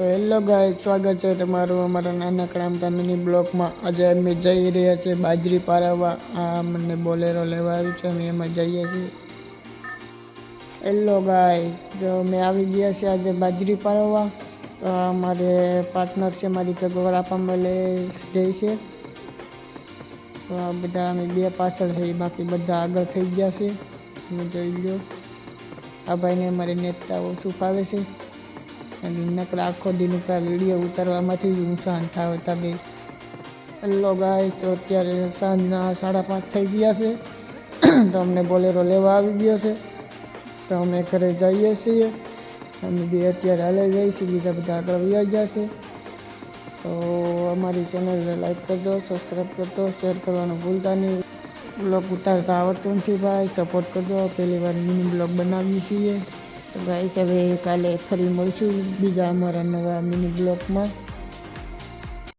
તો હેલો ગાય સ્વાગત છે તમારું અમારા નાનકડા મિની બ્લોકમાં. આજે અમે જઈ રહ્યા છીએ બાજરી પારાવવા આ મને બોલેરો લેવા આવ્યું છે, અમે એમાં જઈએ છીએ. હેલો ગાય જો અમે આવી ગયા છીએ આજે બાજરી પારાવવા તો અમારે મારે પાર્ટનર છે, મારી ભેગો આપવામાં લઈ જઈ છે. તો આ બધા અમે બે પાછળ થઈ બાકી બધા આગળ થઈ ગયા છે. તમે જોઈ લો આ ભાઈને અમારે નેતા ઓછું ફાવે છે. નકરા આખો દિન નકરા વીડિયો ઉતારવામાંથી જ નુકસાન થાય હતા બે. હેલો ગાય, તો અત્યારે સાંજના સાડા પાંચ થઈ ગયા છે. તો અમને બોલેરો લેવા આવી ગયો છે. તો અમે ઘરે જઈએ છીએ. અમે બે અત્યારે હાલે છીએ બીજા બધા આગળ વ્યા ગયા છે. તો અમારી ચેનલને લાઈક કરજો સબસ્ક્રાઈબ કરજો શેર કરવાનું ભૂલતા નહીં. બ્લોગ ઉતારતા આવડતું નથી ભાઈ સપોર્ટ કરજો. પહેલી વાર મિની બ્લોગ બનાવીએ છીએ. તો ગાઈસ હવે કાલે ફરી મળશું બીજા અમારા નવા મિની બ્લોગમાં